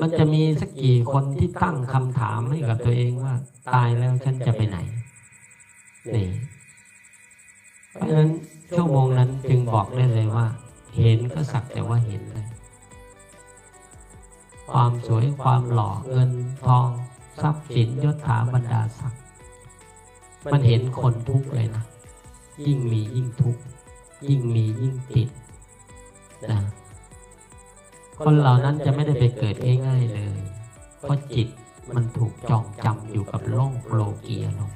มันจะมีสักกี่คนที่ตั้งคำถามให้กับตัวเองว่า ตายแล้วฉันจะไปไหน นี่ เพราะฉะนั้นชั่วโมงนั้นจึงบอกได้เลยว่า เห็นก็สักแต่ว่าเห็นเลย ความสวยความหล่อเงินทอง ทรัพย์สินยศถาบรรดาศักดิ์มันเห็นคนทุกข์เลยนะ ยิ่งมียิ่งทุกข์ยิ่งมียิ่งติดนะ คนเหล่านั้นจะไม่ได้ไปเกิดง่ายๆเลย เพราะจิตมันถูกจองจำอยู่กับโลกโลกียลง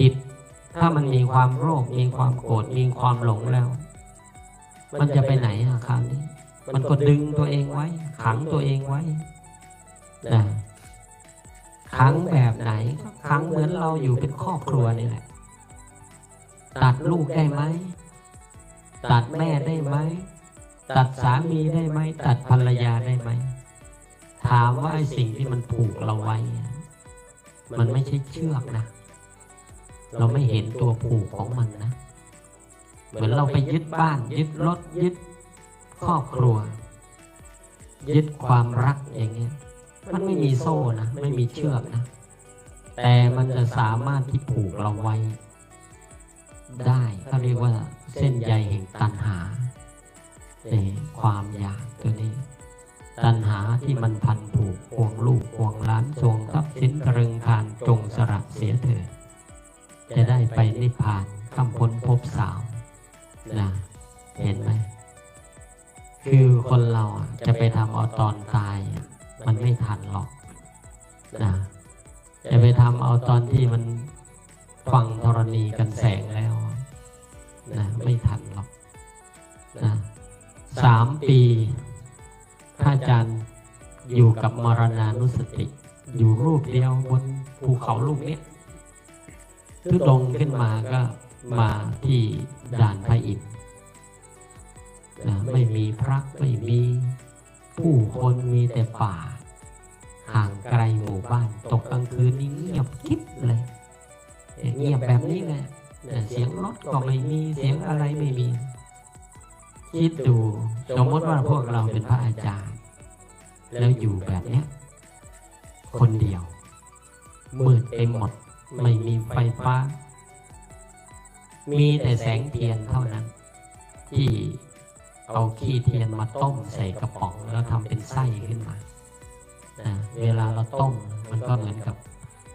จิต ถ้ามันมีความโรค มีความโกรธ มีความหลงแล้ว มันจะไปไหนอะคราวนี้ มันก็ดึงตัวเองไว้ ขังตัวเองไว้นะขังแบบไหนขังเหมือนเราอยู่เป็นครอบครัวนี่แหละ ตัดลูกได้ไหม ตัดแม่ได้ไหม ตัดสามีได้ไหมตัดภรรยาได้ไหม ถามว่าไอ้สิ่งที่มันผูกเราไว้ มันไม่ใช่เชือกนะ เราไม่เห็นตัวผูกของมันนะ เหมือนเราไปยึดบ้าน ยึดรถยึดครอบครัว ยึดความรักอย่างเงี้ย มันไม่มีโซ่นะ ไม่มีเชือกนะ แต่มันจะสามารถที่ผูกเราไว้ ได้เขาเรียกว่าเส้นใยแห่งตันหา เนี่ความอยากตัวนี้ ตันหาที่มันพันผูกห่วงลูกห่วงหล้านทวงทรัพย์สินกระเริงคานจงสละเสียเถิดจะได้ไปนิพพานคำพ้นภพสาวนะเห็นไหมคือคนเราอะจะไปทำเอาตอนตาย มันไม่ทันหรอกนะจะไปทำเอาตอนที่มันฟังธรณีกันแสงแล้วนะไม่ทันหรอก สามปีพระอาจารย์อยู่กับมรณานุสติ อยู่รูปเดียวบนภูเขาลูกนี้ทุดงขึ้นมาก็มาที่ด่านพระอินทร์นะไม่มีพระไม่มีผู้คนมีแต่ป่า ห่างไกลหมู่บ้าน ตกกลางคืนนี่เงียบกิ๊บเลย เงียบแบบนี้แหละเสียงรถก็ไม่มีเสียงอะไรไม่มี คิดดูสมมติว่าพวกเราเป็นพระอาจารย์ แล้วอยู่แบบเนี้ย คนเดียว มืดไปหมด ไม่มีไฟฟ้า มีแต่แสงเทียนเท่านั้น ที่เอาขี้เทียนมาต้มใส่กระป๋องแล้วทำเป็นไส้ขึ้นมา เวลาเราต้มมันก็เหมือนกับ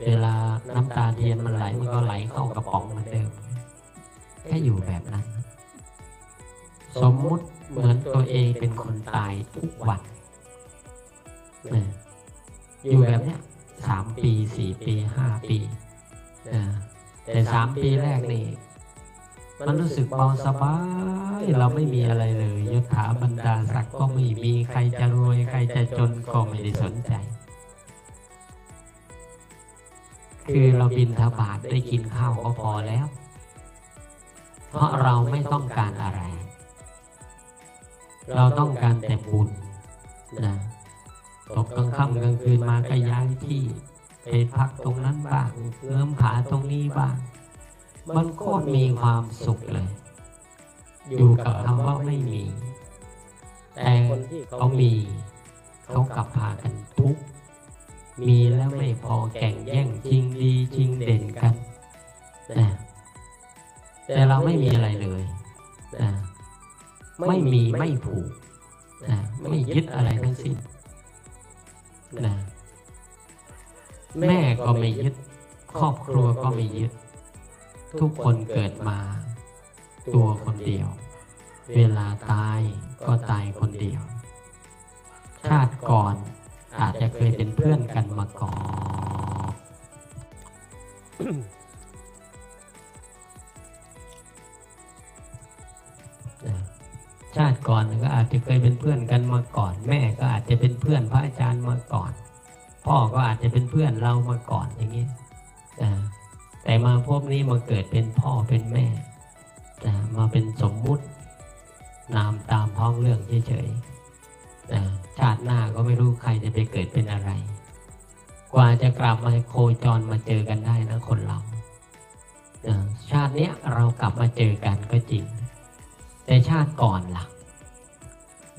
เวลาน้ำตาเทียนมันไหลมันก็ไหลเข้ากระป๋องเหมือนเดิมแค่อยู่แบบนั้น สมมุติเหมือนตัวเองเป็นคนตายทุกวันนะอยู่แบบเนี้ยสามปีสี่ปีห้าปีนะแต่สามปีแรกนี่มันรู้สึกเบาสบาย เราไม่มีอะไรเลยยศถาบรรดาศักดิ์ก็ไม่มีใครจะรวยใครจะจนก็ไม่ได้สนใจ คือเราบินทบาทได้กินข้าวก็พอแล้ว เพราะเราไม่ต้องการอะไร เราต้องการแต่บุญนะตกกลางค่ำกลางคืนมาก็ย้ายที่ไปพักตรงนั้นบ้างเงื่อมขาตรงนี้บ้าง มันโคตรมีความสุขเลย อยู่กับคำว่าไม่มี แต่เขามี เขากลับพากันทุก มีแล้วไม่พอแข่งแย่งชิงดีชิงเด่นกันนะแต่เราไม่มีอะไรเลย ไม่มีไม่ผูกนะไม่ยึดอะไรทั้งสิ้นนะแม่ก็ไม่ยึด ครอบครัวก็ไม่ยึด ทุกคนเกิดมา ตัวคนเดียว เวลาตายก็ตายคนเดียว ชาติก่อนอาจจะเคยเป็นเพื่อนกันมาก่อน ก่อนก็อาจจะเคยเป็นเพื่อนกันมาก่อน แม่ก็อาจจะเป็นเพื่อนพระอาจารย์มาก่อน พ่อก็อาจจะเป็นเพื่อนเรามาก่อนอย่างนี้แต่มาพวกนี้มาเกิดเป็นพ่อเป็นแม่มาเป็นสมมุตินามตามท้องเรื่องเฉยๆชาติหน้าก็ไม่รู้ใครจะไปเกิดเป็นอะไร กว่าจะกลับมาโคจรมาเจอกันได้นะคนเราชาติเนี้ยเรากลับมาเจอกันก็จริง แต่ชาติก่อนล่ะ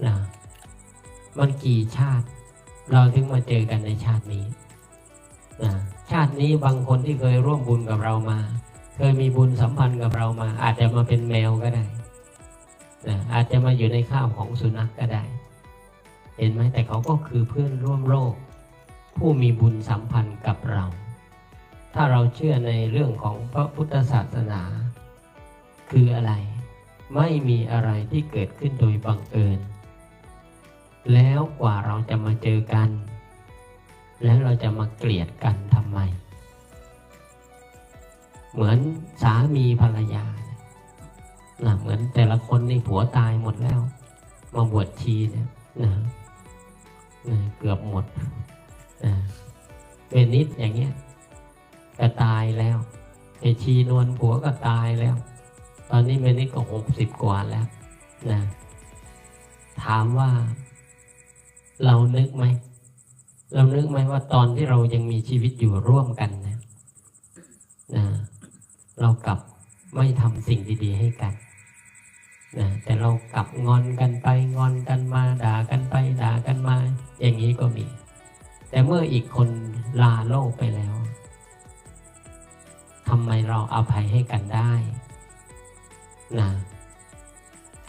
นะมันกี่ชาติ เราถึงมาเจอกันในชาตินี้นะชาตินี้บางคนที่เคยร่วมบุญกับเรามา เคยมีบุญสัมพันธ์กับเรามา อาจจะมาเป็นแมวก็ได้นะอาจจะมาอยู่ในข้าวของสุนัขกก็ได้ เห็นไหมแต่เขาก็คือเพื่อนร่วมโลก ผู้มีบุญสัมพันธ์กับเรา ถ้าเราเชื่อในเรื่องของพระพุทธศาสนา คืออะไร ไม่มีอะไรที่เกิดขึ้นโดยบังเอิญ แล้วกว่าเราจะมาเจอกัน แล้วเราจะมาเกลียดกันทำไม เหมือนสามีภรรยาเนี่ยนะเหมือนแต่ละคนในผัวตายหมดแล้ว มาบวชชีเนี่ยนะนะเกือบหมดนะเป็นนิดอย่างเงี้ยก็ตายแล้วไอชีนวลผัวก็ตายแล้ว ตอนนี้เมนิดก็หกสิบกว่าแล้วนะถามว่า เรานึกไหมเรานึกไหมว่าตอนที่เรายังมีชีวิตอยู่ร่วมกันนะนะเรากลับไม่ทำสิ่งดี ๆ ให้กันนะแต่เรากลับงอนกันไปงอนกันมาด่ากันไปด่ากันมา อย่างนี้ก็มี แต่เมื่ออีกคนลาโลกไปแล้วทำไมเราอาภัยให้กันได้นะ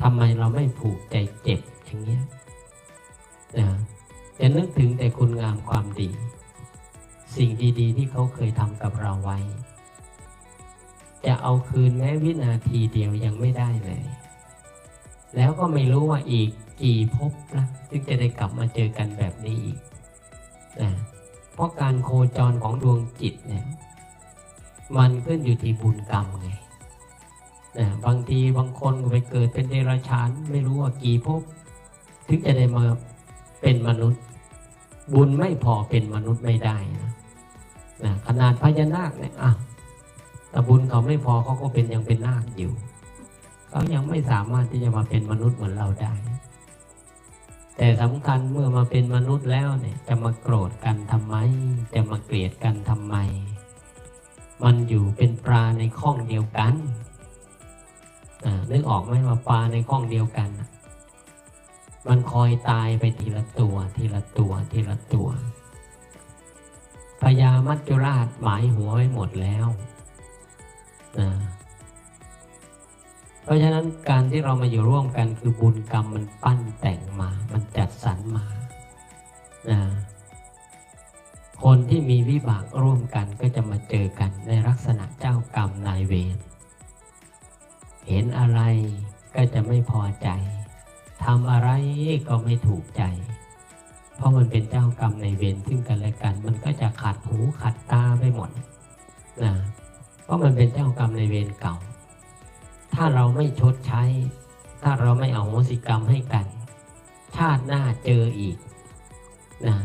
ทำไมเราไม่ผูกใจเจ็บอย่างเงี้ย นะจะนึกถึงแต่คุณงามความดี สิ่งดีๆ ที่เขาเคยทำกับเราไว้ จะเอาคืนแม้วินาทีเดียวยังไม่ได้เลย แล้วก็ไม่รู้ว่าอีกกี่ภพนะถึงจะได้กลับมาเจอกันแบบนี้อีกนะเพราะการโคจรของดวงจิตเนี่ย มันขึ้นอยู่ที่บุญกรรมไงนะบางทีบางคนก็ไปเกิดเป็นเดรัจฉาน ไม่รู้ว่ากี่ภพถึงจะได้มา เป็นมนุษย์ บุญไม่พอเป็นมนุษย์ไม่ได้นะนะขนาดพญานาคเนี่ยอะแต่บุญเขาไม่พอเขาก็เป็นยังเป็นนาคอยู่ เขายังไม่สามารถที่จะมาเป็นมนุษย์เหมือนเราได้ แต่สำคัญเมื่อมาเป็นมนุษย์แล้วเนี่ย จะมาโกรธกันทำไม จะมาเกลียดกันทำไม มันอยู่เป็นปลาในข้องเดียวกันอ่านึกออกไหมว่าปลาในข้องเดียวกันน่ะ มันคอยตายไปทีละตัว ทีละตัว ทีละตัวพญามัจจุราชหมายหัวไว้หมดแล้วนะเพราะฉะนั้นการที่เรามาอยู่ร่วมกันคือบุญกรรมมันปั้นแต่งมา มันจัดสรรมานะคนที่มีวิบากร่วมกันก็จะมาเจอกันในลักษณะเจ้ากรรมนายเวร เห็นอะไรก็จะไม่พอใจ ทำอะไรก็ไม่ถูกใจ เพราะมันเป็นเจ้ากรรมในเวรซึ่งกันและกัน มันก็จะขัดหูขัดตาไปหมดนะเพราะมันเป็นเจ้ากรรมในเวรเก่า ถ้าเราไม่ชดใช้ ถ้าเราไม่เอาโหสิกรรมให้กัน ชาติหน้าเจออีกนะ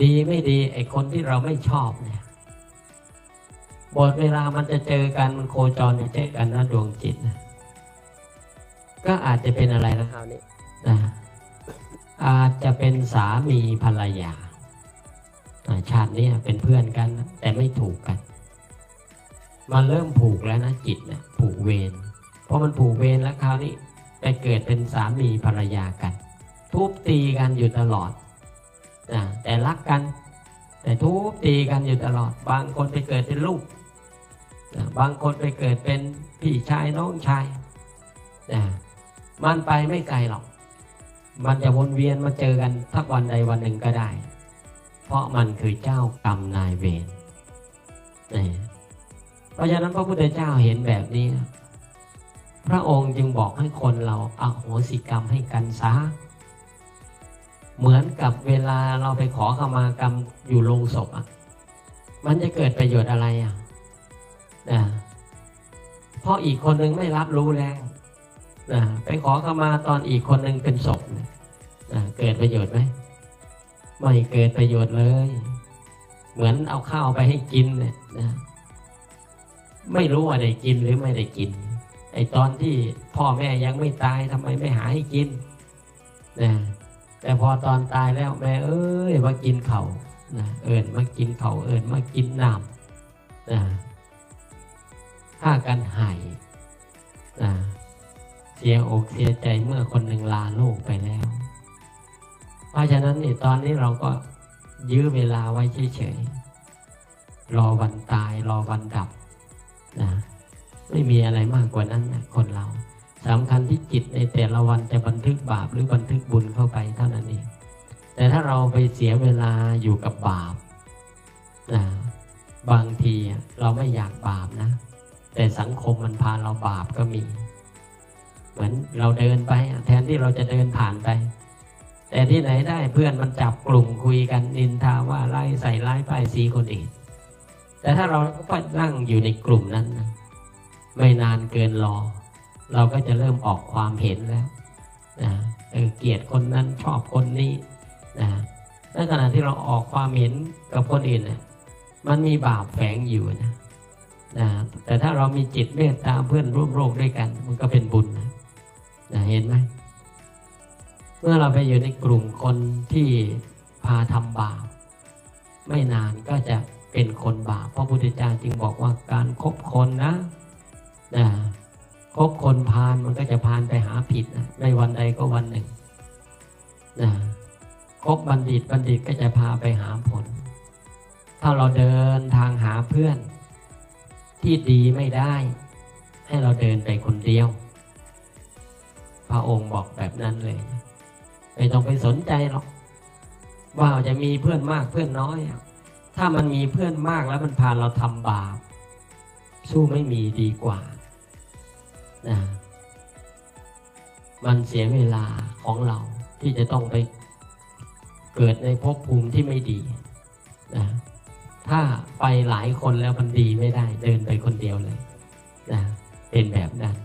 ดีไม่ดีไอคนที่เราไม่ชอบเนี่ยบทเวลามันจะเจอกันมันโคจรจะเจอกันนะดวงจิตนะก็อาจจะเป็นอะไรนะคราวนี้ จะเป็นสามีภรรยาชาตินี้เป็นเพื่อนกัน แต่ไม่ถูกกันมันเริ่มผูกแล้วนะจิตเนี่ยผูกเวรเพราะมันผูกเวรแล้วคราวนี้ไปเกิดเป็นสามีภรรยากัน ทุบตีกันอยู่ตลอดนะแต่รักกัน แต่ทุบตีกันอยู่ตลอด บางคนไปเกิดเป็นลูกนะบางคนไปเกิดเป็นพี่ชายน้องชายนะมันไปไม่ไกลหรอก มันจะวนเวียนมาเจอกันทักวันใดวันหนึ่งก็ได้ เพราะมันคือเจ้ากรรมนายเวรนี่เพราะฉะนั้นพระพุทธเจ้าเห็นแบบนี้ พระองค์จึงบอกให้คนเราอาโหสิกรรมให้กันซะเหมือนกับเวลาเราไปขอขมากรรมอยู่โรงศพอะ มันจะเกิดประโยชน์อะไรอะนะเพราะอีกคนหนึ่งไม่รับรู้แล้ว นะไปขอขมาตอนอีกคนหนึ่งเป็นศพนะเกิดประโยชน์ไหมไม่เกิดประโยชน์เลย เหมือนเอาข้าวไปให้กินเนี่ยนะไม่รู้ว่าได้กินหรือไม่ได้กิน ไอตอนที่พ่อแม่ยังไม่ตายทำไมไม่หาให้กินนะแต่พอตอนตายแล้วแม่เอ้ยมากินเขานะเอิญมากินเข่าเอิญมากินน้ำนะฆ่ากันหายนะ เสียอกเสียใจเมื่อคนหนึ่งลาโลกไปแล้ว เพราะฉะนั้นนี่ตอนนี้เราก็ยื้อเวลาไว้เฉยๆ รอวันตายรอวันดับนะไม่มีอะไรมากกว่านั้นนะคนเราสำคัญที่จิตในแต่ละวันจะบันทึกบาปหรือบันทึกบุญเข้าไปเท่านั้นเอง แต่ถ้าเราไปเสียเวลาอยู่กับบาปนะบางทีเราไม่อยากบาปนะ แต่สังคมมันพาเราบาปก็มี เหมือนเราเดินไปแทนที่เราจะเดินผ่านไป แต่ที่ไหนได้เพื่อนมันจับกลุ่มคุยกันนินทาว่าไล่ใส่ร้ายป้ายสีคนอื่นแต่ถ้าเราก็นั่งอยู่ในกลุ่มนั้นนะไม่นานเกินรอ เราก็จะเริ่มออกความเห็นแล้วนะเออเกลียดคนนั้นชอบคนนี้นะในขณะที่เราออกความเห็นกับคนอื่นนะมันมีบาปแฝงอยู่นะนะแต่ถ้าเรามีจิตเมตตาเพื่อนร่วมโลกด้วยกัน มันก็เป็นบุญนะ เห็นไหม เมื่อเราไปอยู่ในกลุ่มคนที่พาทำบาปไม่นานก็จะเป็นคนบาปเพราะพุทธเจ้าจึงบอกว่าการคบคนนะนะคบคนพาลมันก็จะพาลไปหาผิดนะในวันใดก็วันหนึ่งนะคบบัณฑิตบัณฑิตก็จะพาไปหาผล ถ้าเราเดินทางหาเพื่อนที่ดีไม่ได้ ให้เราเดินไปคนเดียว พระองค์บอกแบบนั้นเลย ไม่ต้องไปสนใจหรอก ว่าจะมีเพื่อนมากเพื่อนน้อย ถ้ามันมีเพื่อนมากแล้วมันพาเราทำบาป สู้ไม่มีดีกว่านะมันเสียเวลาของเราที่จะต้องไปเกิดในภพภูมิที่ไม่ดีนะถ้าไปหลายคนแล้วมันดีไม่ได้ เดินไปคนเดียวเลยนะเป็นแบบนั้น